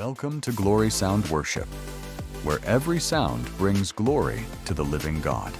Welcome to Glory Sound Worship, where every sound brings glory to the living God.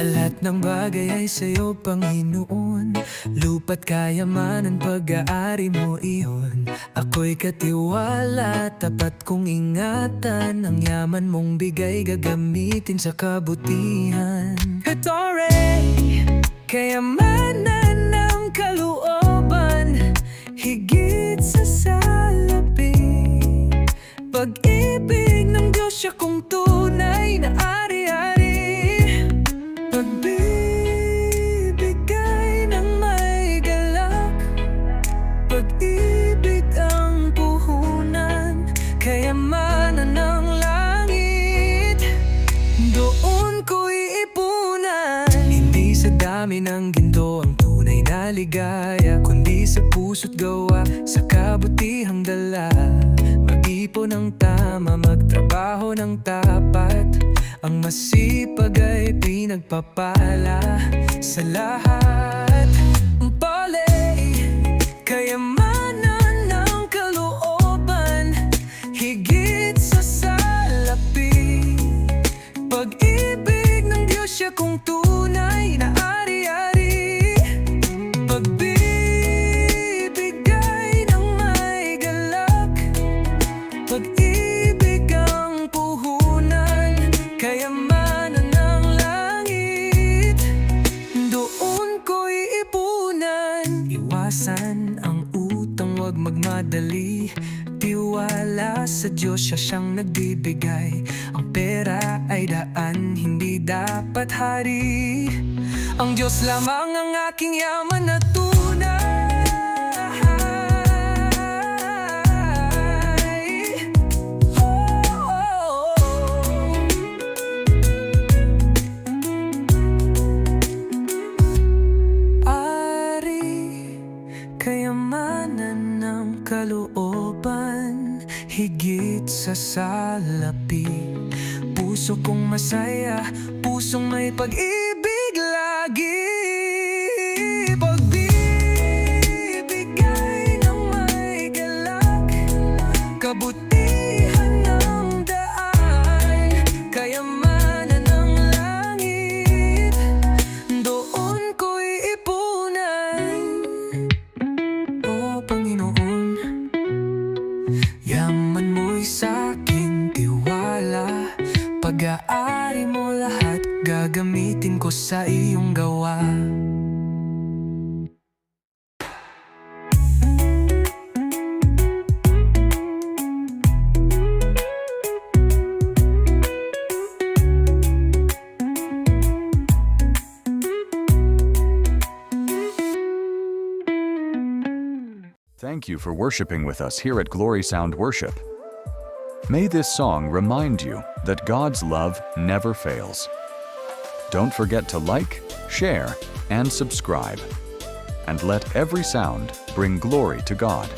Lahat ng bagay ay sa'yo, Panginoon Lupa't kayamanan, pag-aari mo iyon Ako'y katiwala, tapat kong ingatan. Ang yaman mong bigay, gagamitin sa kabutihan. Hetore, kayamanan ng kalooban. Higit Doon ko iipunan Hindi sa dami ng ginto ang tunay na ligaya Kundi sa puso't gawa sa kabutihang dala. Mag-ipon ng tama, magtrabaho ng tapat. Ang masipag ay pinagpapala sa lahat. Palay, kayamanan ng kalooban Higit sa salapi kung tunay na ari-ari. Pagbibigay ng may galak Pag-ibig ang puhunan Kayamanan ng langit. Doon ko iipunan Iwasan ang utang, wag magmadali Tiwala sa Diyos, siya siyang nagbibigay. Ang pera ay daan, hindi dapat hari. Ang Diyos lamang ang aking yaman na tunay kalooban Higit sa salapi. Puso kong masaya, pusong may pag-ibig lagi Pag-aari mo lahat Gagamitin ko sa iyong gawa Thank you for worshiping with us here at Glory Sound Worship. May this song remind you that God's love never fails. Don't forget to like, share, and subscribe. And let every sound bring glory to God.